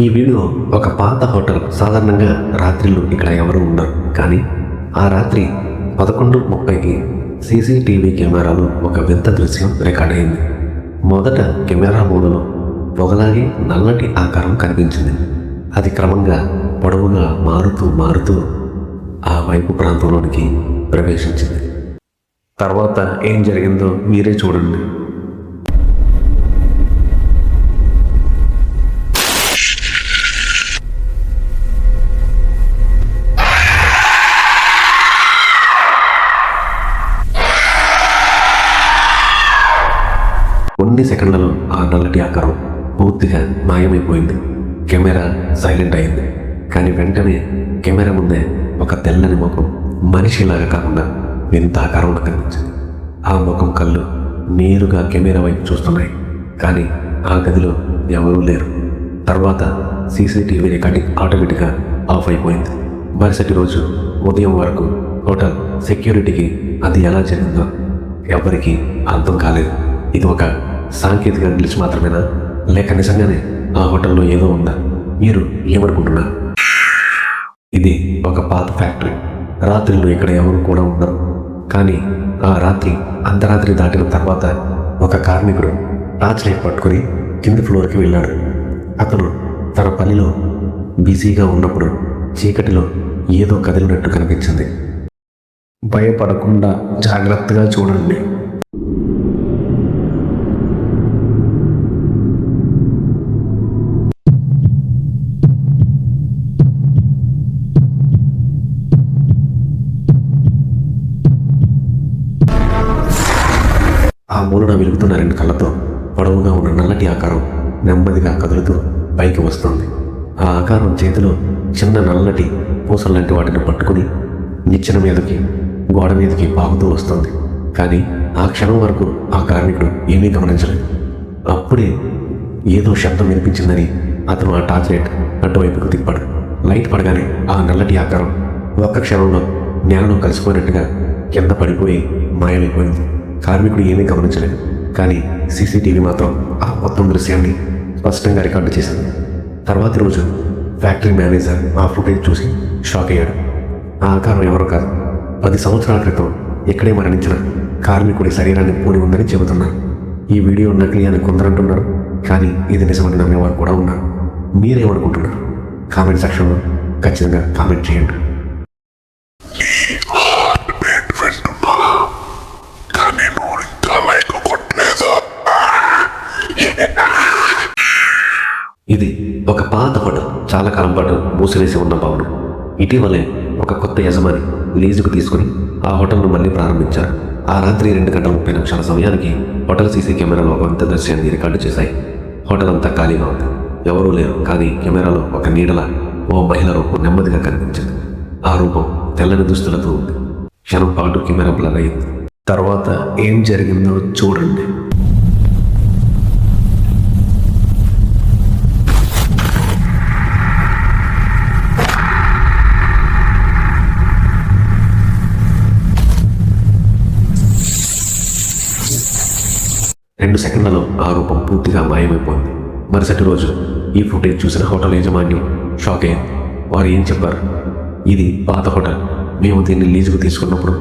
ఈ వీడియో ఒక పాత హోటల్ సాధారణంగా రాత్రిళ్ళు ఇక్కడ ఎవరు ఉండరు. కానీ ఆ రాత్రి పదకొండు ముప్పైకి సీసీటీవీ కెమెరాలో ఒక వింత దృశ్యం రికార్డ్ అయింది. మొదట కెమెరా మూడులో పొగలాగి నల్లటి ఆకారం కనిపించింది. అది క్రమంగా పొడవుగా మారుతూ మారుతూ ఆ వైపు ప్రాంతంలోనికి ప్రవేశించింది. తర్వాత ఏం జరిగిందో మీరే చూడండి. కొన్ని సెకండ్లలో ఆ నల్లటి ఆకారం పూర్తిగా మాయమైపోయింది. కెమెరా సైలెంట్ అయింది. కానీ వెంటనే కెమెరా ముందే ఒక తెల్లని ముఖం మనిషిలాగా కాకుండా వింత ఆకారంలో కనిపించింది. ఆ ముఖం కళ్ళు నేరుగా కెమెరా వైపు చూస్తున్నాయి. కానీ ఆ గదిలో ఎవరూ లేరు. తర్వాత సీసీటీవీ రికార్డింగ్ ఆటోమేటిక్గా ఆఫ్ అయిపోయింది. మరుసటి రోజు ఉదయం వరకు హోటల్ సెక్యూరిటీకి అది ఎలా జరిగిందో ఎవరికీ అర్థం కాలేదు. ఇది ఒక సాంకేతిక గ్లిచ్ మాత్రమేనా? లేక నిజంగానే ఆ హోటల్లో ఏదో ఉందా? మీరు ఏమనుకుంటున్నారు ఇది ఒక పాత ఫ్యాక్టరీ. రాత్రిలో ఇక్కడ ఎవరు కూడా ఉండరు. కానీ ఆ రాత్రి అర్ధరాత్రి దాటిన తర్వాత ఒక కార్మికుడు టార్చ్ లైట్ పట్టుకొని కింది ఫ్లోర్కి వెళ్ళాడు. అతను తన పనిలో బిజీగా ఉన్నప్పుడు చీకటిలో ఏదో కదిలినట్టు కనిపించింది. భయపడకుండా జాగ్రత్తగా చూడండి. కూడా వెలుగుతున్న రెండు కళ్ళతో పొడవుగా ఉన్న నల్లటి ఆకారం నెమ్మదిగా కదులుతూ పైకి వస్తుంది. ఆ ఆకారం చేతిలో చిన్న నల్లటి పూసల్లాంటి వాటిని పట్టుకుని నిచ్చెన మీదకి గోడ మీదకి పాగుతూ వస్తుంది. కానీ ఆ క్షణం వరకు ఆ కార్మికుడు ఏమీ గమనించలేదు. అప్పుడే ఏదో శబ్దం వినిపించిందని అతను ఆ టార్చ్ లైట్ అటువైపుకు తిప్పాడు. లైట్ పడగానే ఆ నల్లటి ఆకారం ఒక్క క్షణంలో నేలలో కలిసిపోయినట్టుగా కింద పడిపోయి మాయమైపోయింది. కార్మికుడు ఏమీ గమనించలేదు. కానీ సీసీటీవీ మాత్రం ఆ మొత్తం దృశ్యాన్ని స్పష్టంగా రికార్డు చేసింది. తర్వాతి రోజు ఫ్యాక్టరీ మేనేజర్ ఆ ఫుటేజ్ చూసి షాక్ అయ్యాడు. ఆ ఆకారం ఎవరో కాదు. పది సంవత్సరాల క్రితం ఎక్కడే మరణించిన కార్మికుడి శరీరాన్ని పూని ఉందని చెబుతున్నారు. ఈ వీడియో నకిలీ అని కొందరంటున్నారు కానీ ఇది నిజమని నమ్మేవారు కూడా ఉన్నారు. మీరేమనుకుంటున్నారు? కామెంట్ సెక్షన్లో ఖచ్చితంగా కామెంట్ చేయండి వింటున్నా కానీ నువ్వు ఇంకా లైక్ కొట్టలేదు ఇది ఒక పాత హోటల్. చాలా కాలం పాటు మూసివేసి ఉన్న భవనం. ఇటీవలే ఒక కొత్త యజమాని లీజుకు తీసుకుని ఆ హోటల్ను మళ్ళీ ప్రారంభించారు. ఆ రాత్రి రెండు గంటల ముప్పై నిమిషాల సమయానికి హోటల్ సీసీ కెమెరాలో ఒక వింత దృశ్యాన్ని రికార్డు చేశాయి. హోటల్ అంతా ఖాళీగా ఉంది. ఎవరూ లేరు కానీ కెమెరాలో ఒక నీడల ఓ మహిళ రూపం నెమ్మదిగా కనిపించింది. ఆ రూపం తెల్లని దుస్తులతో ఉంది. క్షణం పాటు కెమెరా బ్లర్ అయింది తర్వాత ఏం జరిగిందో చూడండి. రెండు సెకండ్లలో ఆ రూపం పూర్తిగా మాయమైపోయింది. మరుసటి రోజు ఈ ఫుటేజ్ చూసిన హోటల్ యాజమాన్యం షాక్ అయ్యింది వారు ఏం చెప్పారు? ఇది పాత హోటల్. మేము దీన్ని లీజుకు తీసుకున్నప్పుడు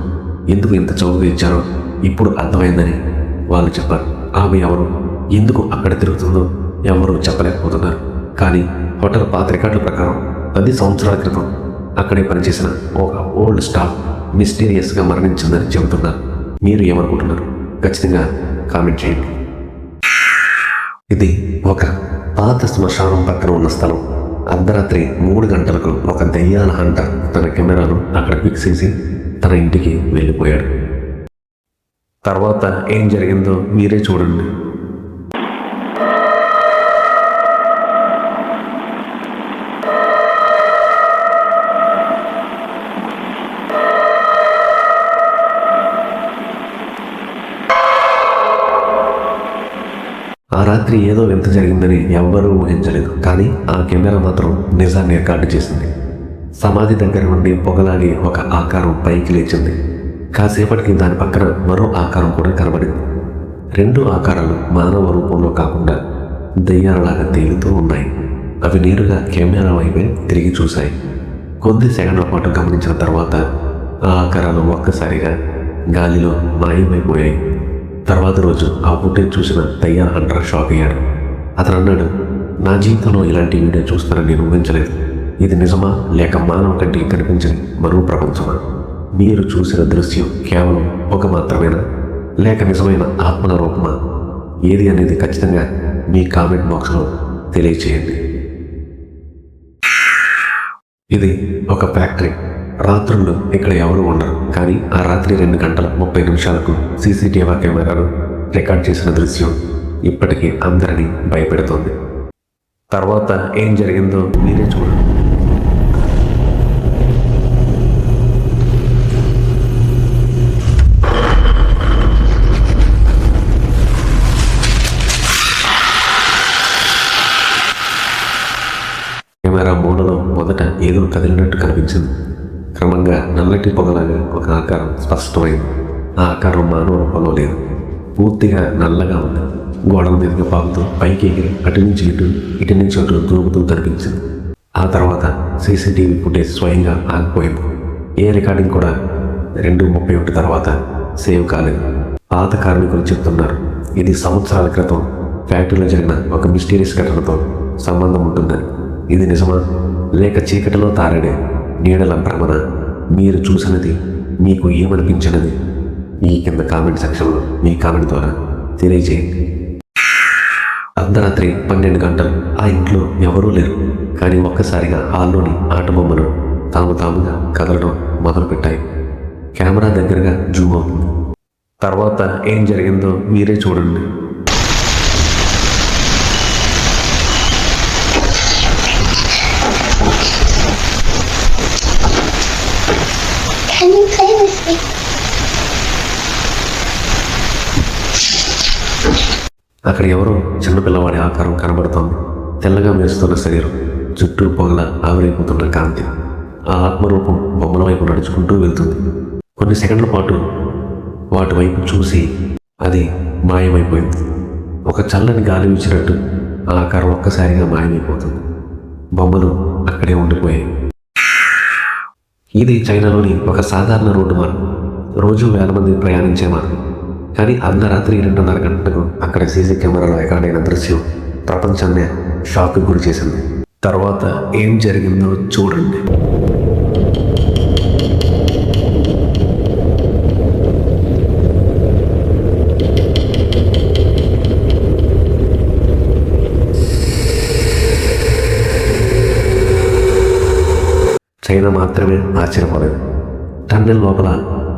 ఎందుకు ఇంత చౌకగా ఇచ్చారో ఇప్పుడు అర్థమైందని వాళ్ళు చెప్పారు. ఆమె ఎవరు? ఎందుకు అక్కడ తిరుగుతుందో ఎవరు చెప్పలేకపోతున్నారు. కానీ హోటల్ పాత రికార్డుల ప్రకారం పది సంవత్సరాల క్రితం అక్కడే పనిచేసిన ఒక ఓల్డ్ స్టాఫ్ మిస్టీరియస్గా మరణించిందని చెబుతున్నారు. మీరు ఏమనుకుంటున్నారు? ఖచ్చితంగా కామెంట్ చేయండి. ఇది ఒక పాత శ్మశానం పక్కన ఉన్న స్థలం. అర్ధరాత్రి మూడు గంటలకు ఒక దయ్యాల హంట తన కెమెరాను అక్కడ ఫిక్స్ చేసి తన ఇంటికి వెళ్ళిపోయాడు. తర్వాత ఏం జరిగిందో మీరే చూడండి. రాత్రి ఏదో వింత జరిగిందని ఎవ్వరూ ఊహించలేదు. కానీ ఆ కెమెరా మాత్రం నిజాన్ని రికార్డు చేసింది. సమాధి దగ్గర నుండి పొగలాడి ఒక ఆకారం పైకి లేచింది. కాసేపటికి దాని పక్కన మరో ఆకారం కూడా కనబడింది. రెండు ఆకారాలు మానవ రూపంలో కాకుండా దయ్యాలలాగా తేలుతూ ఉన్నాయి. అవి నేరుగా కెమెరా వైపే తిరిగి చూశాయి. కొద్ది సెకండ్ల పాటు గమనించిన తర్వాత ఆ ఆకారాలు ఒక్కసారిగా గాలిలో మాయమైపోయాయి. తర్వాత రోజు ఆ ఫుటేజ్ చూసిన తయ్యార్ హంటర్ షాక్ అయ్యాడు. అతను అన్నాడు నా జీవితంలో ఇలాంటి వీడియో చూస్తానని నేను ఊహించలేదు. ఇది నిజమా? లేక మానవ కంటికి కనిపించని మరో ప్రపంచమా? మీరు చూసిన దృశ్యం కేవలం ఒక మాత్రమేనా? లేక నిజమైన ఆత్మల రూపమా ఏది అనేది ఖచ్చితంగా మీ కామెంట్ బాక్స్లో తెలియచేయండి. ఇది ఒక ఫ్యాక్టరీ. రాత్రులు ఇక్కడ ఎవరు ఉండరు. కానీ ఆ రాత్రి రెండు గంటల ముప్పై నిమిషాలకు సీసీటీవీ కెమెరాలు రికార్డ్ చేసిన దృశ్యం ఇప్పటికీ అందరినీ భయపెడుతోంది. తర్వాత ఏం జరిగిందో మీరే చూడండి కెమెరా మూలలో మొదట ఏదో కదిలినట్టు కనిపించింది క్రమంగా పొగలాగా ఒక ఆకారం స్పష్టమైంది. ఆ ఆకారం మానవ రూపంలో లేదు. పూర్తిగా నల్లగా ఉంది. గోడల మీదుగా పాకుతూ పైకి ఎగిరి అటు నుంచి ఇటు ఇటు నుంచి అటు దూకుతూ కనిపించింది. ఆ తర్వాత సీసీటీవీ ఫుటేజ్ స్వయంగా ఆగిపోయింది. ఏ రికార్డింగ్ కూడా రెండు ముప్పై ఒకటి తర్వాత సేవ్ కాలేదు. పాత కార్మికులు చెప్తున్నారు ఇది సంవత్సరాల క్రితం. ఫ్యాక్టరీలో జరిగిన ఒక మిస్టీరియస్ ఘటనతో సంబంధం ఉంటుందని. ఇది నిజమా? లేక చీకటిలో తారడే నీడల భ్రమణ మీరు చూసినది మీకు ఏమనిపించినది? ఈ కింద కామెంట్ సెక్షన్లో మీ కామెంట్ ద్వారా తెలియజేయండి. అర్ధరాత్రి పన్నెండు గంటలు. ఆ ఇంట్లో ఎవరూ లేరు. కానీ ఒక్కసారిగా హాల్లోని ఆట బొమ్మలు తాము తాముగా కదలడం మొదలుపెట్టాయి. కెమెరా దగ్గరగా జూమ్ అవుతుంది. తర్వాత ఏం జరిగిందో మీరే చూడండి. అక్కడ ఎవరో చిన్నపిల్లవాడి ఆకారం కనబడుతోంది. తెల్లగా మెరుస్తున్న శరీరం చుట్టూ పొగల ఆవిరైపోతున్న కాంతి. ఆ ఆత్మరూపం బొమ్మల వైపు నడుచుకుంటూ వెళ్తుంది. కొన్ని సెకండ్ల పాటు వాటి వైపు చూసి అది మాయమైపోయింది. ఒక చల్లని గాలి వీచినట్టు ఆ ఆకారం ఒక్కసారిగా మాయమైపోతుంది. బొమ్మలు అక్కడే ఉండిపోయాయి. ఇది చైనాలోని ఒక సాధారణ రోడ్డు మార్గం. రోజు వేల మంది ప్రయాణించే మార్గం. కానీ అర్ధరాత్రి రెండున్నర గంటలకు అక్కడ సీసీ కెమెరాలో ఎక్కడైన దృశ్యం ప్రపంచాన్నే షాక్ గురి చేసింది. తర్వాత ఏం జరిగిందో చూడండి. చైనా మాత్రమే ఆశ్చర్యపోలేదు. టన్నెల్ లోపల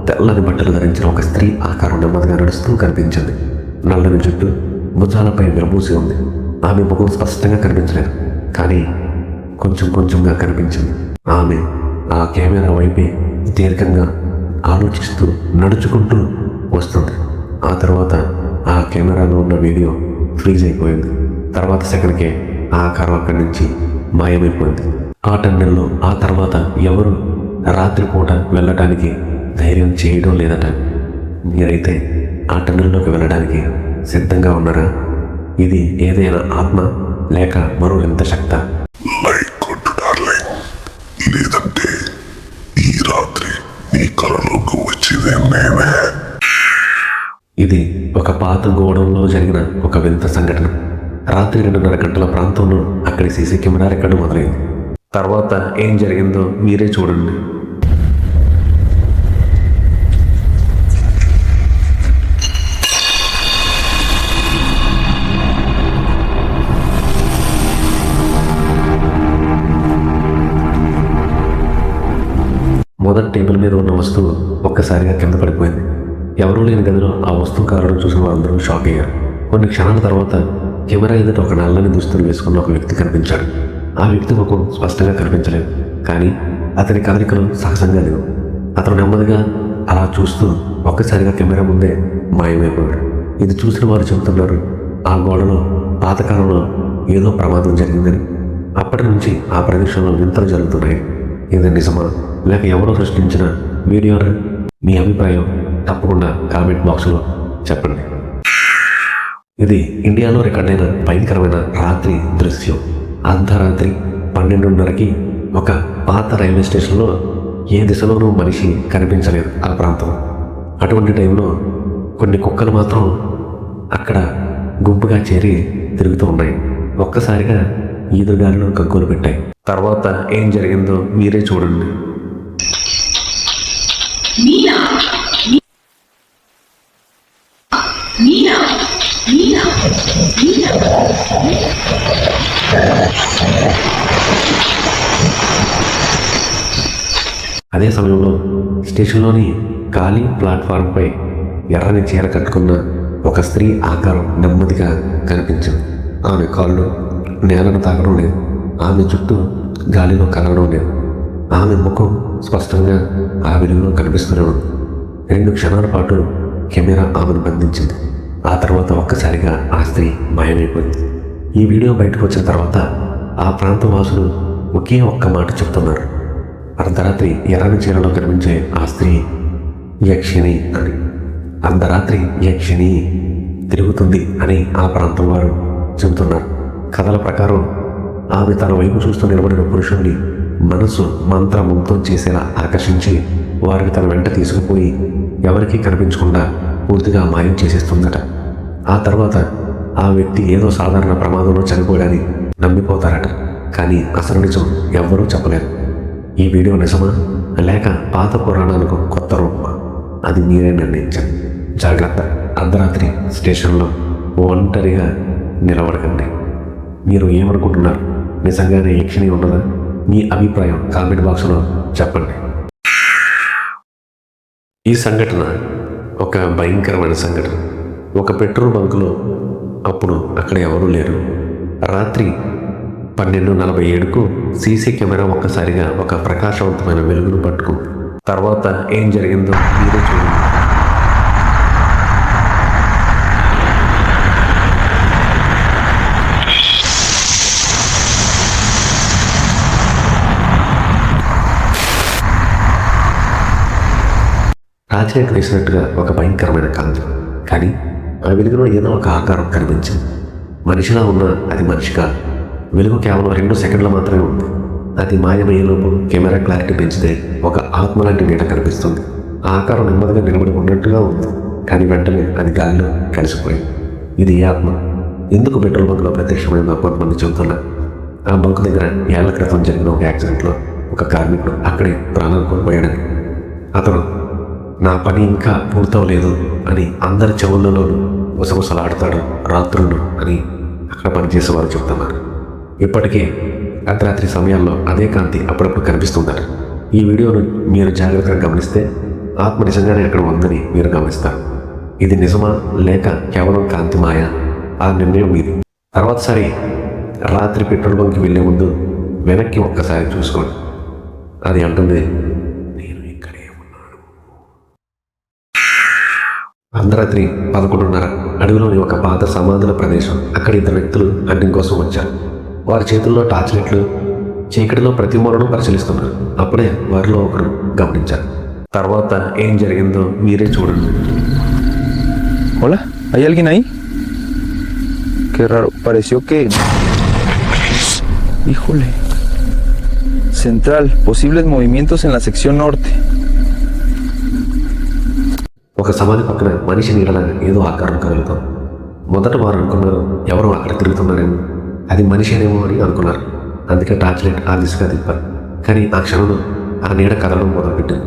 తెల్లని బట్టలు ధరించిన ఒక స్త్రీ ఆకారం నెమ్మదిగా నడుస్తూ కనిపించింది. నల్లని జుట్టు భుజాలపై విరబూసి ఉంది. ఆమె ముఖం స్పష్టంగా కనిపించలేదు కానీ కొంచెం కొంచెంగా కనిపించింది. ఆమె ఆ కెమెరా వైపే దీర్ఘంగా ఆలోచిస్తూ నడుచుకుంటూ వస్తుంది. ఆ తర్వాత ఆ కెమెరాలో ఉన్న వీడియో ఫ్రీజ్ అయిపోయింది. తర్వాత సెకండ్కే ఆ ఆకారం అక్కడి నుంచి మాయమైపోయింది. ఆ టన్నెల్లో ఆ తర్వాత ఎవరు రాత్రిపూట వెళ్ళటానికి ధైర్యం చేయడం లేదట. మీరైతే ఆ టన్నెల్లోకి వెళ్ళడానికి సిద్ధంగా ఉన్నారా? ఇది ఏదైనా ఆత్మ లేక మరో ఎంత శక్త? లైక్ కొట్టు డార్లింగ్ లేదంటే ఈ రాత్రి నీ కలలోకి వచ్చేదే నేనే ఇది ఒక పాత గోడంలో జరిగిన ఒక వింత సంఘటన. రాత్రి రెండున్నర గంటల ప్రాంతంలో అక్కడి సీసీ కెమెరా రికార్డు మొదలైంది. తర్వాత ఏం జరిగిందో మీరే చూడండి. మొదటి టేబుల్ మీద ఉన్న వస్తువు ఒక్కసారిగా కింద పడిపోయింది. ఎవరూ లేని గదిలో ఆ వస్తువు కారడం చూసిన వారందరూ షాక్ అయ్యారు. కొన్ని క్షణాల తర్వాత కెమెరా ఎదుట ఒక నల్లని దుస్తులు వేసుకున్న ఒక వ్యక్తి కనిపించాడు. ఆ వ్యక్తి ముఖం స్పష్టంగా కనిపించలేదు కానీ అతని కదలికలు సహజంగా లేవు. అతను నెమ్మదిగా అలా చూస్తూ ఒక్కసారిగా కెమెరా ముందే మాయమైపోయాడు. ఇది చూసిన వారు చెబుతున్నారు ఆ గోడలో పాతకాలంలో ఏదో ప్రమాదం జరిగిందని. అప్పటి నుంచి ఆ ప్రదేశంలో వింతలు జరుగుతున్నాయి. ఇది నిజమా? లేక ఎవరో సృష్టించిన వీడియోనా మీ అభిప్రాయం తప్పకుండా కామెంట్ బాక్స్లో చెప్పండి. ఇది ఇండియాలో రికార్డైన భయంకరమైన రాత్రి దృశ్యం. అర్ధరాత్రి పన్నెండున్నరకి ఒక పాత రైల్వే స్టేషన్లో ఏ దిశలోనూ మనిషి కనిపించలేదు ఆ ప్రాంతం. అటువంటి టైంలో కొన్ని కుక్కలు మాత్రం అక్కడ గుంపుగా చేరి తిరుగుతూ ఉన్నాయి. ఒక్కసారిగా ఈదురుగాలిలో కక్కులు పెట్టాయి. తర్వాత ఏం జరిగిందో మీరే చూడండి. అదే సమయంలో స్టేషన్లోని ఖాళీ ప్లాట్ఫారంపై ఎర్రని చీర కట్టుకున్న ఒక స్త్రీ ఆకారం నెమ్మదిగా కనిపించింది. ఆమె కాళ్ళు నేలను తాగడం లేదు. ఆమె చుట్టూ గాలిలో కలగడం లేదు. ఆమె ముఖం స్పష్టంగా ఆ వెలుగులో కనిపిస్తూనే ఉంది. రెండు క్షణాల పాటు కెమెరా ఆమెను బంధించింది. ఆ తర్వాత ఒక్కసారిగా ఆ స్త్రీ మాయమైపోయింది. ఈ వీడియో బయటకు వచ్చిన తర్వాత ఆ ప్రాంత వాసులు ఒకే ఒక్క మాట చెప్తున్నారు. అర్ధరాత్రి ఎర్రని చీరలో కనిపించే ఆ స్త్రీ యక్షిణి అని. అర్ధరాత్రి యక్షిణి తిరుగుతుంది అని ఆ ప్రాంతం వారు చెబుతున్నారు. కథల ప్రకారం ఆమె తన వైపు చూస్తూ నిలబడిన పురుషుణ్ణి మనసు మంత్రముగ్ధం చేసేలా ఆకర్షించి వారిని తన వెంట తీసుకుపోయి ఎవరికీ కనిపించకుండా పూర్తిగా మాయం చేసేస్తుందట. ఆ తర్వాత ఆ వ్యక్తి ఏదో సాధారణ ప్రమాదంలో చనిపోయాడని నమ్మిపోతారట. కానీ అసలు నిజం ఎవ్వరూ చెప్పలేరు. ఈ వీడియో నిజమా? లేక పాత పురాణాలకు కొత్త రూపమా? అది మీరే నిర్ణయించండి. జాగ్రత్త. అర్ధరాత్రి స్టేషన్లో ఒంటరిగా నిలబడకండి. మీరు ఏమనుకుంటున్నారు? నిజంగానే యక్షిణి ఉండదా మీ అభిప్రాయం కామెంట్ బాక్స్లో చెప్పండి. ఈ సంఘటన ఒక భయంకరమైన సంఘటన. ఒక పెట్రోల్ బంకులో అప్పుడు అక్కడ ఎవరూ లేరు. రాత్రి పన్నెండు నలభై ఏడుకు సీసీ కెమెరా ఒక్కసారిగా ఒక ప్రకాశవంతమైన వెలుగును పట్టుకుంది తర్వాత ఏం జరిగిందో మీరే చూడండి. రాజేట్ వేసినట్టుగా ఒక భయంకరమైన కాంతి. కానీ ఆ వెలుగులో ఏదో ఒక ఆకారం కనిపించింది. మనిషిలా ఉన్న అది మనిషి కాదు. వెలుగు కేవలం రెండు సెకండ్లు మాత్రమే ఉంది. అది మాయమయ్యేలోపు కెమెరా క్లారిటీ పెంచితే ఒక ఆత్మ లాంటి నీడ కనిపిస్తుంది. ఆ ఆకారం నెమ్మదిగా నిలబడి ఉన్నట్టుగా ఉంది. కానీ వెంటనే అది గాలిలో కలిసిపోయింది. ఇది ఏ ఆత్మ. ఎందుకు పెట్రోల్ బంక్లో ప్రత్యక్షమైన కొంతమంది చెబుతున్నారు ఆ బంక్ దగ్గర ఏళ్ళ క్రితం జరిగిన ఒక యాక్సిడెంట్లో ఒక కార్మికుడు అక్కడే ప్రాణాలు కోల్పోయాడని. అతను నా పని ఇంకా పూర్తవలేదు అని అందరి చెవులలోనూ గుసగుసలాడతాడు రాత్రులు అని అక్కడ పనిచేసేవారు చెప్తున్నారు. ఇప్పటికే అర్ధరాత్రి సమయాల్లో అదే కాంతి అప్పుడప్పుడు కనిపిస్తుందట. ఈ వీడియోను మీరు జాగ్రత్తగా గమనిస్తే ఆత్మ నిజంగానే అక్కడ ఉందని మీరు గమనిస్తారు. ఇది నిజమా లేక కేవలం కాంతి మాయ ఆ నిర్ణయం మీది. తర్వాతసారి రాత్రి పెట్రోల్ బంక్కి వెళ్ళే ముందు వెనక్కి ఒక్కసారి చూసుకోండి. అది అంటుంది నేను ఇక్కడే ఉన్నాను. అర్ధరాత్రి పదకొండున్నర. అడవిలోని ఒక పాత సమాధుల ప్రదేశం. అక్కడ ఇద్దరు వ్యక్తులు హంటింగ్ కోసం వచ్చారు. వారి చేతుల్లో టార్చ్ లైట్లు చీకటిలో ప్రతి మూలను పరిశీలిస్తున్నారు అప్పుడే వారిలో ఒకరు గమనించారు తర్వాత ఏం జరిగిందో మీరే చూడండి Hola, ¿hay alguien ahí? Qué raro, pareció que... Híjole. Central, posibles movimientos en la sección norte. ఒక సమాధి పక్కన మనిషి నీడల ఏదో ఆకారం కదులుతాం మొదట వారు అనుకున్నారు ఎవరో అక్కడ తిరుగుతున్నారేమో అది మనిషినేమో అని అనుకున్నారు. అందుకే టార్చ్ లైట్ ఆ దిశగా తిప్పారు. కానీ ఆ క్షణంలో ఆ నీడ కదలడం మొదలుపెట్టింది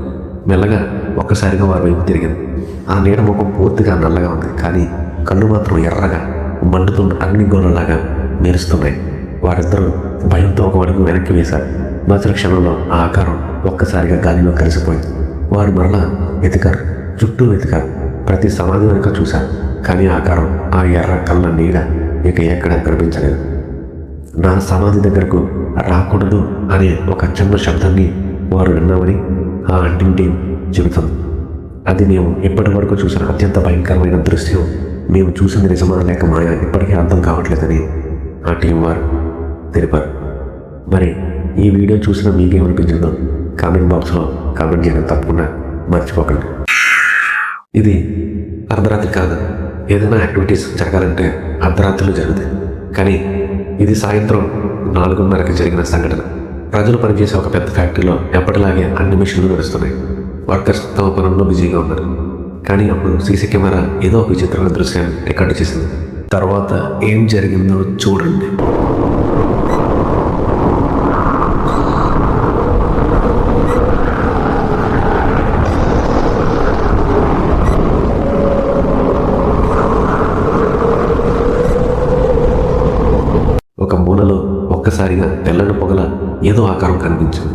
మెల్లగా ఒక్కసారిగా వారి వైపు తిరిగింది ఆ నీడ ముఖం పూర్తిగా నల్లగా ఉంది. కానీ కళ్ళు మాత్రం ఎర్రగా మండుతున్న అగ్నిగోళలాగా మెరుస్తున్నాయి. వారిద్దరూ భయంతో ఒక అడుగు వెనక్కి వేశారు. మరుసటి క్షణంలో ఆ ఆకారం ఒక్కసారిగా గాలిలో కలిసిపోయింది. వారు మరలా వెతికారు. చుట్టూ వెతికారు. ప్రతి సమాధి వెనుక చూశారు. కానీ ఆకారం ఆ ఎర్ర కళ్ళ నీడ ఇక ఎక్కడ కనిపించలేదు. నా సమాధి దగ్గరకు రాకూడదు అనే ఒక చిన్న శబ్దాన్ని వారు విన్నామని ఆ అంటింటి టీం చెబుతుంది. అది మేము ఇప్పటి వరకు చూసిన అత్యంత భయంకరమైన దృశ్యం. మేము చూసింది నిజమా లేక మాయా ఇప్పటికీ అర్థం కావట్లేదని ఆ టీం వారు తెలిపారు. మరి ఈ వీడియో చూసిన మీకేమనిపించిందో కామెంట్ బాక్స్లో కామెంట్ చేయడం తప్పకుండా మర్చిపోకండి. ఇది అర్ధరాత్రి కాదు. ఏదైనా యాక్టివిటీస్ జరగాలంటే అర్ధరాత్రిలో జరుగుతాయి. కానీ ఇది సాయంత్రం నాలుగున్నరకి జరిగిన సంఘటన. ప్రజలు పనిచేసే ఒక పెద్ద ఫ్యాక్టరీలో ఎప్పటిలాగే అన్ని మిషన్లు నడుస్తున్నాయి. వర్కర్స్ తమ పనుల్లో బిజీగా ఉన్నారు. కానీ అప్పుడు సీసీ కెమెరా ఏదో ఒక విచిత్రమైన దృశ్యాన్ని రికార్డు చేసింది. తర్వాత ఏం జరిగిందో చూడండి ఒక మూలలో ఒక్కసారిగా తెల్లని పొగల ఏదో ఆకారం కనిపించింది.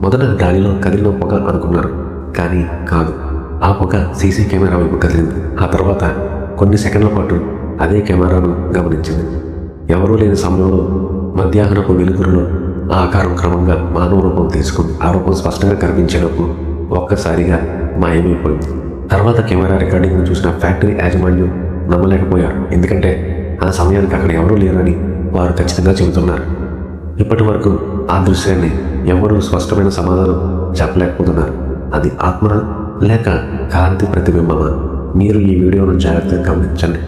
మొదట గాలిలో కదిలిన పొగ అనుకున్నారు కానీ కాదు. ఆ పొగ సీసీ కెమెరా వైపు కదిలింది. ఆ తర్వాత కొన్ని సెకండ్ల పాటు అదే కెమెరాను గమనించింది. ఎవరూ లేని సమయంలో మధ్యాహ్నపు వెలుగురులో ఆ ఆకారం క్రమంగా మానవ రూపం తీసుకుంది ఆ రూపం స్పష్టంగా కనిపించేటప్పుడు ఒక్కసారిగా మాయమైపోయింది. తర్వాత కెమెరా రికార్డింగ్ను చూసిన ఫ్యాక్టరీ యాజమాన్యం నమ్మలేకపోయారు. ఎందుకంటే ఆ సమయానికి అక్కడ ఎవరూ లేరని వారు ఖచ్చితంగా చెబుతున్నారు. ఇప్పటి వరకు ఆ దృశ్యాన్ని ఎవరూ స్పష్టమైన సమాధానం చెప్పలేకపోతున్నారు. అది ఆత్మ లేక కాంతి ప్రతిబింబమా? మీరు ఈ వీడియోను జాగ్రత్తగా గమనించండి.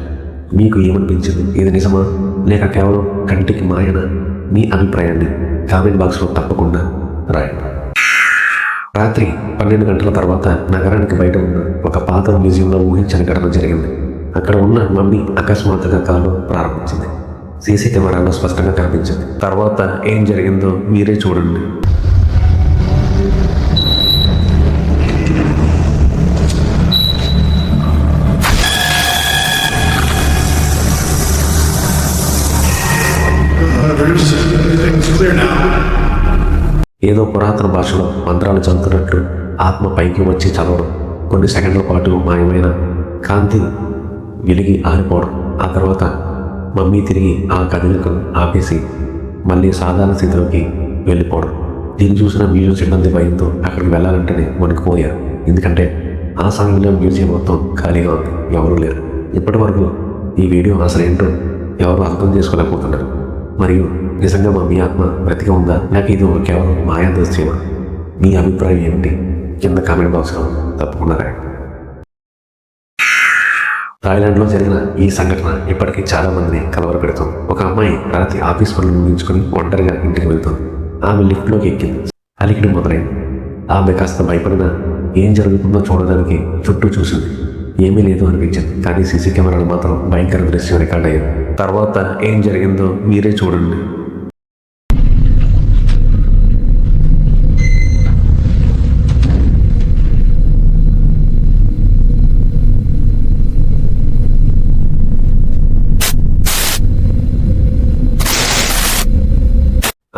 మీకు ఏమనిపించింది? ఇది నిజమా? లేక కేవలం కంటికి మాయన? మీ అభిప్రాయాన్ని కామెంట్ బాక్స్లో తప్పకుండా రాయండి. రాత్రి పన్నెండు గంటల తర్వాత నగరానికి బయట ఉన్న ఒక పాత మ్యూజియంలో ఊహించని ఘటన జరిగింది. అక్కడ ఉన్న మమ్మీ అకస్మాత్తుగా కాలు ప్రారంభించింది. సీసీ కెమెరాలో స్పష్టంగా కనిపించింది. తర్వాత ఏం జరిగిందో మీరే చూడండి. ఏదో పురాతన భాషలో మంత్రాలు చదువుతున్నట్లు ఆత్మ పైకి వచ్చి చదవడం కొన్ని సెకండ్ల పాటు మాయమైన కాంతి వెలిగి ఆరిపోవడం ఆ తర్వాత మమ్మీ తిరిగి ఆ కదలికను ఆపేసి మళ్ళీ సాధారణ స్థితిలోకి వెళ్ళిపోవడం. దీన్ని చూసిన మ్యూజియం సిబ్బంది భయంతో అక్కడికి వెళ్ళాలంటేనే వణికిపోయారు. ఎందుకంటే ఆ సమయంలో మ్యూజియం మొత్తం ఖాళీగా ఉంది. ఎవరూ లేరు. ఇప్పటి వరకు ఈ వీడియో అసలు ఏంటో ఎవరు అర్థం చేసుకోలేకపోతున్నారు. మరియు నిజంగా మా మీ ఆత్మ బ్రతిక ఉందా? లేక ఇది కేవలం మాయా దృశ్యమా మీ అభిప్రాయం ఏమిటి? కింద కామెంట్ బాక్స్లో తప్పకుండా రాయండి. థాయిలాండ్లో జరిగిన ఈ సంఘటన ఇప్పటికీ చాలా మందిని కలవరపెడుతుంది. ఒక అమ్మాయి రాత్రి ఆఫీస్ పనులు ముగించుకుని ఒంటరిగా ఇంటికి వెళ్తుంది. ఆమె లిఫ్ట్లోకి ఎక్కింది. అలికిడి మొదలైంది. ఆమె కాస్త భయపడిన ఏం జరుగుతుందో చూడడానికి చుట్టూ చూసింది. ఏమీ లేదు అనిపించింది కానీ సీసీ కెమెరాలు మాత్రం భయంకర దృశ్యం రికార్డ్ అయ్యింది తర్వాత ఏం జరిగిందో మీరే చూడండి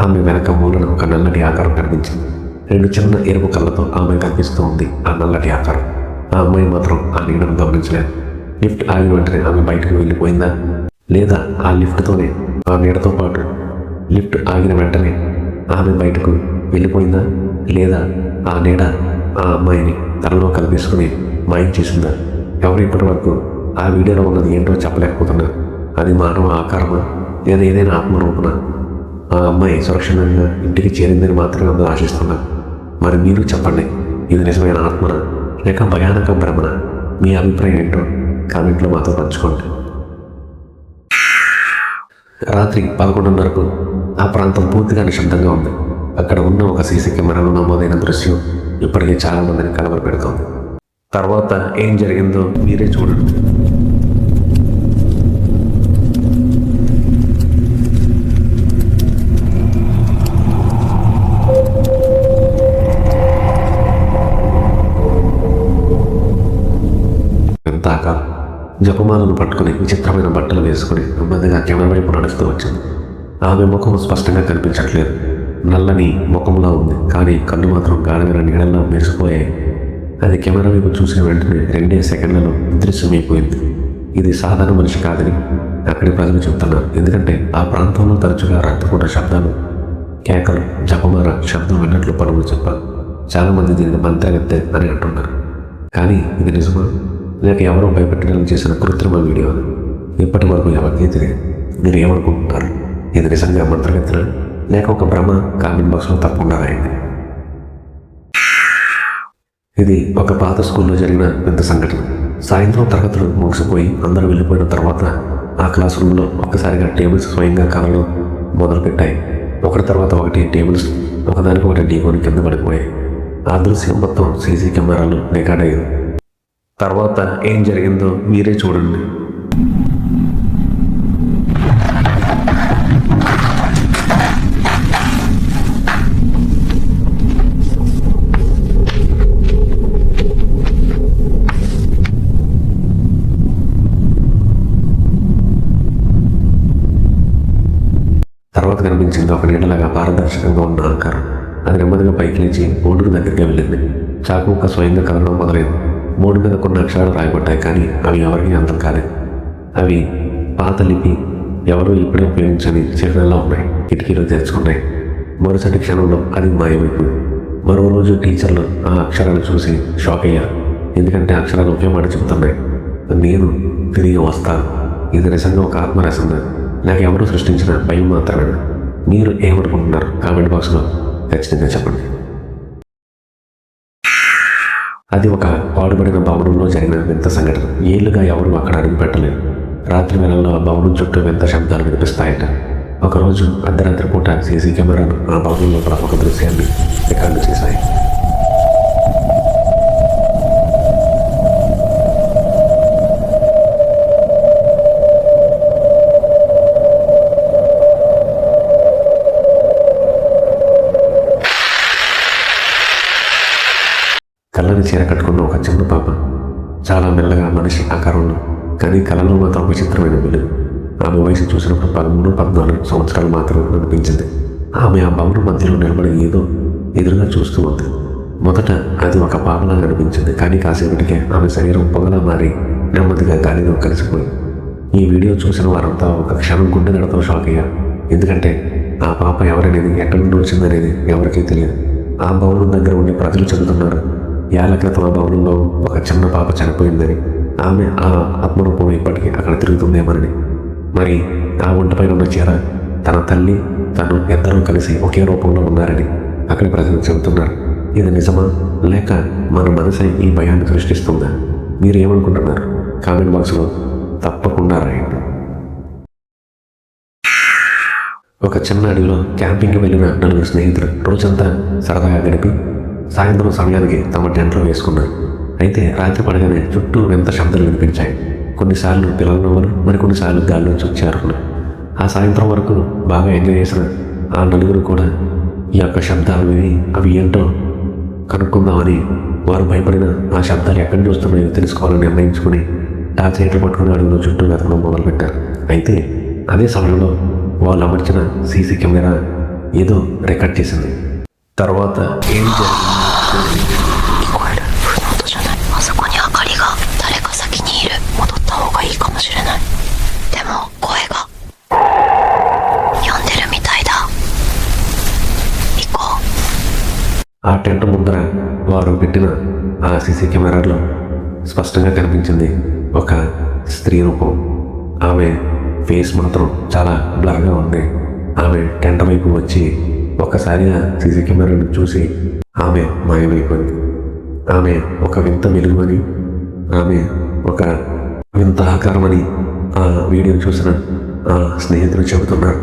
ఆమె వెనక మూలన ఒక నల్లటి ఆకారం కనిపించింది. రెండు చిన్న ఎరుపు కళ్ళతో ఆమె కనిపిస్తూ ఉంది. ఆ నల్లటి ఆకారం. ఆ అమ్మాయి మాత్రం ఆ నీడను గమనించలేదు. లిఫ్ట్ ఆగిన వెంటనే ఆమె బయటకు వెళ్ళిపోయిందా లేదా ఆ లిఫ్ట్తోనే ఆ నీడతో పాటు? లిఫ్ట్ ఆగిన వెంటనే ఆమె బయటకు వెళ్ళిపోయిందా లేదా ఆ నీడ ఆ అమ్మాయిని తనలో కల్పించుకుని మాయం చేసిందా? ఎవరు ఇప్పటి వరకు ఆ వీడియోలో ఉన్నది ఏంటో చెప్పలేకపోతున్నారు. అది మానవ ఆకారమా లేదా ఏదైనా ఆత్మరూపణ ఆ అమ్మాయి సురక్షితంగా ఇంటికి చేరిందని మాత్రమే అందరూ ఆశిస్తున్నాం మరి మీరు చెప్పండి ఇది నిజమైన ఆత్మన? లేక భయానక భ్రమణ మీ అభిప్రాయం ఏంటో కామెంట్లో మాతో పంచుకోండి. రాత్రి పదకొండున్నరకు ఆ ప్రాంతం పూర్తిగా నిశ్శబ్దంగా ఉంది. అక్కడ ఉన్న ఒక సీసీ కెమెరాలో నమోదైన దృశ్యం ఇప్పటికే చాలా మందిని కలవర పెడుతోంది తర్వాత ఏం జరిగిందో మీరే చూడండి ఎంత ఆకారం జపమాలను పట్టుకుని విచిత్రమైన బట్టలు వేసుకుని నెమ్మదిగా కెమెరా వైపు నడుస్తూ వచ్చింది. ఆమె ముఖం స్పష్టంగా కనిపించట్లేదు. నల్లని ముఖంలా ఉంది. కానీ కళ్ళు మాత్రం గాఢమైన నీడల్లో మెరిసిపోయాయి. అది కెమెరా వైపు చూసిన వెంటనే రెండే సెకండ్లలో దృశ్యమైపోయింది ఇది సాధారణ మనిషి కాదని అక్కడి ప్రజలు చెప్తున్నారు. ఎందుకంటే ఆ ప్రాంతంలో తరచుగా రక్తపూట శబ్దాలు కేకలు జపమార శబ్దం విన్నట్లు పలువురు చెప్పారు. చాలామంది దీనిని మంత్రగత్తె అని అంటున్నారు. కానీ ఇది నిజమా? లేక ఎవరో భయపెట్టడానికి చేసిన కృత్రిమ వీడియో ఇప్పటి వరకు ఎవరికీ తెలియదు. మీరు ఏమనుకుంటున్నారు? ఇది నిజంగా మంత్రగతిన లేక ఒక భ్రమ కామెంట్ బాక్స్లో తప్పకుండా రాయండి. ఇది ఒక పాత స్కూల్లో జరిగిన పెద్ద సంఘటన. సాయంత్రం తరగతులు ముగిసిపోయి అందరూ వెళ్ళిపోయిన తర్వాత ఆ క్లాస్ రూమ్లో ఒక్కసారిగా టేబుల్స్ స్వయంగా కలలు మొదలుపెట్టాయి. ఒకటి తర్వాత ఒకటి టేబుల్స్ ఒకదానికి ఒకటి డీకోని కింద పడిపోయాయి. ఆ దృశ్యం మొత్తం సీసీ కెమెరాలు రికార్డ్ అయ్యింది తర్వాత ఏం జరిగిందో మీరే చూడండి. తర్వాత కనిపించింది ఒక నీడలాగా పారదర్శకంగా ఉన్న ఆకారం. అది నెమ్మదిగా పైకి లేచి బోర్డు దగ్గరికి వెళ్ళింది. చాకు ఒక స్వయంగా కదలడం మొదలైంది. బోర్డు మీద కొన్ని అక్షరాలు రాయబడ్డాయి కానీ అవి ఎవరికీ అర్థం కాలేదు. అవి పాత లిపి ఎవరూ ఇప్పుడే ఉపయోగించని చిరునల్లో ఉన్నాయి కిటికీలు తెరుచుకున్నాయి. మరుసటి క్షణంలో అది మాయమైపోయింది. మరో రోజు టీచర్లు ఆ అక్షరాలు చూసి షాక్ అయ్యారు. ఎందుకంటే ఆ అక్షరాలు ఉపయోగపడి చెబుతున్నాయి. నేను తిరిగి వస్తాను. ఇది నిజంగా ఒక ఆత్మరసంగా నాకు ఎవరు సృష్టించిన భయం మాత్రమే. మీరు ఏమనుకుంటున్నారు? కామెంట్ బాక్స్లో ఖచ్చితంగా చెప్పండి. అది ఒక పాడుబడిన భవనంలో జరిగిన వింత సంఘటన. ఏళ్ళుగా ఎవరూ అక్కడ అడుగు పెట్టలేదు. రాత్రి వేళల్లో ఆ భవనం చుట్టూ వింత శబ్దాలు వినిపిస్తాయట. ఒకరోజు అర్ధరాత్రి పూట సీసీ కెమెరాలు ఆ భవనం లోపల ఒక దృశ్యాన్ని రికార్డు చేశాయి. చీర కట్టుకున్న ఒక చిన్న పాప. చాలా మెల్లగా మనిషి ఆకారంలో కానీ కళలో మాత్రం విచిత్రమైన వెలుగు. ఆమె వయసు చూసినప్పుడు పదమూడు పద్నాలుగు సంవత్సరాలు మాత్రమే అనిపించింది. ఆమె ఆ భవనం మధ్యలో నిలబడి ఏదో ఎదురుగా చూస్తూ ఉంది. మొదట అది ఒక పాపలా అనిపించింది కానీ కాసేపటికే ఆమె శరీరం పొగలా మారి నెమ్మదిగా గాలిలో కలిసిపోయింది. ఈ వీడియో చూసిన వారంతా ఒక క్షణం గుండె దడతో షాక్ అయ్యారు. ఎందుకంటే ఆ పాప ఎవరనేది ఎక్కడి నుండి వచ్చిందనేది ఎవరికీ తెలియదు. ఆ భవనం దగ్గర ఉండి ప్రజలు చెబుతున్నారు ఏళ్ళ క్రితం ఆ భవనంలో ఒక చిన్న పాప చనిపోయిందని ఆమె ఆ ఆత్మరూపం ఇప్పటికీ అక్కడ తిరుగుతుందేమోనని మరి ఆ ఒంటిపైన ఉన్న చీర తన తల్లి తను ఇద్దరూ కలిసి ఒకే రూపంలో ఉన్నారని అక్కడి ప్రజలు చెబుతున్నారు. ఇది నిజమా? లేక మన మనసు ఈ భయాన్ని సృష్టిస్తుందా? మీరు ఏమనుకుంటున్నారు కామెంట్ బాక్స్లో తప్పకుండా రాయండి. ఒక చిన్న అడవిలో క్యాంపింగ్కి వెళ్ళిన నలుగురు స్నేహితులు రోజంతా సరదాగా గడిపి సాయంత్రం సమయానికి తమ టెంట్లో వేసుకున్నారు. అయితే రాత్రి పడగానే చుట్టూ వింత శబ్దాలు వినిపించాయి. కొన్నిసార్లు పిల్లల నవ్వులు మరికొన్నిసార్లు గాల్లో వచ్చారు ఆ సాయంత్రం వరకు బాగా ఎంజాయ్ చేసిన ఆ నలుగురు కూడా ఈ యొక్క శబ్దాలు విని అవి ఏంటో కనుక్కుందామని వారు భయపడిన ఆ శబ్దాలు ఎక్కడి నుంచి వస్తున్నాయో తెలుసుకోవాలని నిర్ణయించుకుని టార్చ్ లైట్లు పట్టుకుని అడుగులో చుట్టూ వెతకడం మొదలుపెట్టారు. అయితే అదే సమయంలో వాళ్ళు అమర్చిన సీసీ కెమెరా ఏదో రికార్డ్ చేసింది. తర్వాత ఏం జరిగింది? 聞こえる風の音じゃないあそこに明かりが誰か先にいる戻った方がいいかもしれないでも声が呼んでるみたいだ行こう ఆ టెంట్ ముందర వారు పెట్టిన ఆ సీసీ కెమెరాలో స్పష్టంగా కనిపించింది ఒక స్త్రీ రూపం ఆమె ఫేస్ మాత్రం చాలా బ్లర్గా ఉంది ఆమె టెంట్ వైపు వచ్చి ఒక్కసారిగా సీసీ కెమెరాను చూసి ఆమె మాయమైపోయింది. ఆమె ఒక వింత వెలుగు అని ఆమె ఒక వింత ఆకారం అని ఆ వీడియో చూసిన ఆ స్నేహితులు చెబుతున్నారు.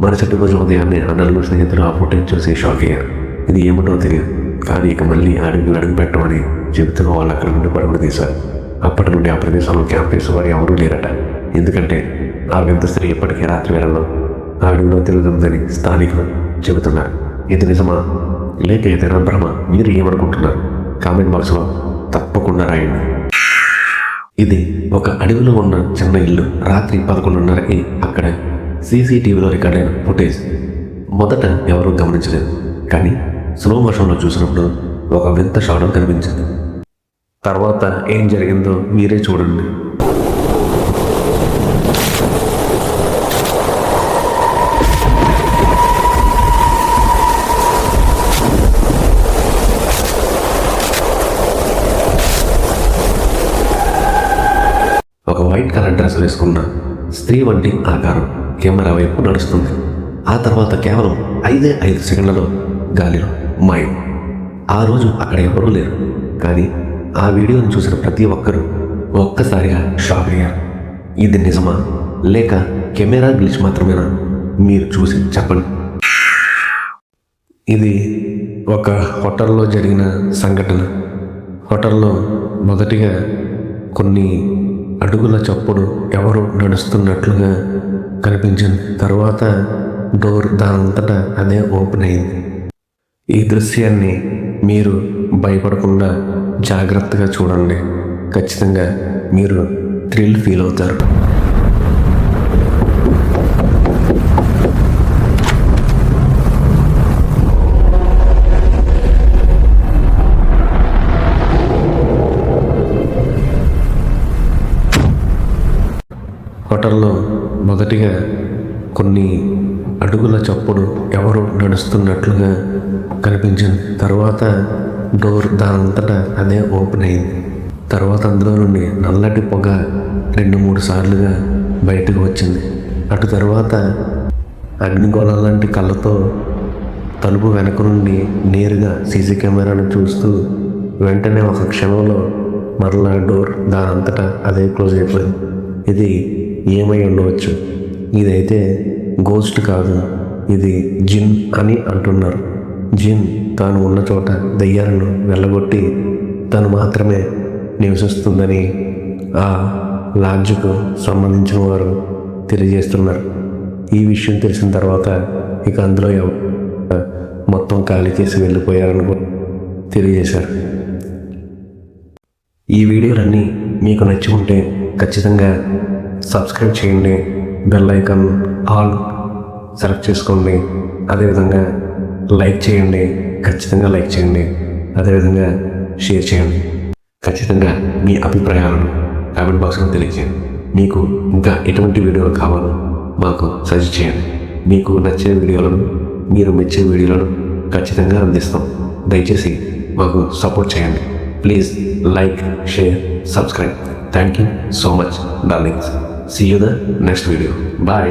మరుసటి రోజు ఉదయాన్నే ఆ నలుగురు స్నేహితులు ఆ ఫోటోని చూసి షాక్ అయ్యారు. ఇది ఏమిటో తెలియదు. కానీ ఇక మళ్ళీ అడుగు అడుగు పెట్టమని చెబుతూ వాళ్ళు అక్కడ నుండి పరుగులు తీశారు. అప్పటి నుండి ఆ ప్రదేశంలో క్యాంప్ వేసే వారు ఎవరూ లేరట. ఎందుకంటే ఆ వింత స్త్రీ ఇప్పటికీ రాత్రి వేళల్లో ఆ అడుగులో తిరుగుతుందని స్థానికులు చెబుతున్నారు. ఇది నిజమా? లేక ఏదైనా భ్రమ? మీరు ఏమనుకుంటున్నారు? కామెంట్ బాక్స్లో తప్పకుండా రాయండి. ఇది ఒక అడవిలో ఉన్న చిన్న ఇల్లు. రాత్రి పదకొండున్నరకి అక్కడ సీసీటీవీలో రికార్డ్ అయిన ఫుటేజ్. మొదట ఎవరూ గమనించలేదు. కానీ స్లో మోషన్లో చూసినప్పుడు ఒక వింత షాడో కనిపించింది. తర్వాత ఏం జరిగిందో మీరే చూడండి. ఒక వైట్ కలర్ డ్రెస్ వేసుకున్న స్త్రీ వంటి ఆకారం. కెమెరా వైపు నడుస్తుంది. ఆ తర్వాత కేవలం ఐదే ఐదు సెకండ్లలో గాలిలో మాయం. ఆ రోజు అక్కడ ఎవరూ లేరు. కానీ ఆ వీడియోను చూసిన ప్రతి ఒక్కరూ ఒక్కసారిగా షాక్ అయ్యారు. ఇది నిజమా? లేక కెమెరా గ్లిచ్ మాత్రమేనా? మీరు చూసి చెప్పండి. ఇది ఒక హోటల్లో జరిగిన సంఘటన. హోటల్లో మొదటిగా కొన్ని అడుగుల చప్పుడు ఎవరు నడుస్తున్నట్లుగా కనిపించింది తర్వాత డోర్ దానంతటా అదే ఓపెన్ అయింది. ఈ దృశ్యాన్ని మీరు భయపడకుండా జాగ్రత్తగా చూడండి. ఖచ్చితంగా మీరు థ్రిల్ ఫీల్ అవుతారు. హోటల్లో మొదటిగా కొన్ని అడుగుల చప్పుడు ఎవరు నడుస్తున్నట్లుగా కనిపించింది. తర్వాత డోర్ దానంతటా అదే ఓపెన్ అయింది. తర్వాత అందులో నుండి నల్లటి పొగ రెండు మూడు సార్లుగా బయటకు వచ్చింది. అటు తర్వాత అగ్నిగోళం లాంటి కళ్ళతో తలుపు వెనక నుండి నేరుగా సీసీ కెమెరాను చూస్తూ వెంటనే ఒక క్షణంలో మరలా డోర్ దానంతటా అదే క్లోజ్ అయిపోయింది. ఇది ఏమై ఉండవచ్చు. ఇదైతే గోస్ట్ కాదు. ఇది జిన్ అని అంటున్నారు. జిన్ తాను ఉన్న చోట దయ్యాలను వెళ్ళగొట్టి తను మాత్రమే నివసిస్తుందని ఆ లాడ్జ్కు సంబంధించిన వారు తెలియజేస్తున్నారు. ఈ విషయం తెలిసిన తర్వాత ఇక అందులో మొత్తం ఖాళీ చేసి వెళ్ళిపోయారని తెలియజేశారు. ఈ వీడియోలన్నీ మీకు నచ్చి ఉంటే ఖచ్చితంగా సబ్స్క్రైబ్ చేయండి. బెల్ ఐకాన్ ఆల్ సెలెక్ట్ చేసుకోండి. అదేవిధంగా లైక్ చేయండి. ఖచ్చితంగా లైక్ చేయండి. అదేవిధంగా షేర్ చేయండి. ఖచ్చితంగా మీ అభిప్రాయాలను కామెంట్ బాక్స్లో తెలియజేయండి. మీకు ఇంకా ఎటువంటి వీడియోలు కావాలో మాకు సజెస్ట్ చేయండి. మీకు నచ్చే వీడియోలను మీరు మెచ్చే వీడియోలను ఖచ్చితంగా అందిస్తాం. దయచేసి మాకు సపోర్ట్ చేయండి. Please like share subscribe. Thank you so much darlings. See you the next video bye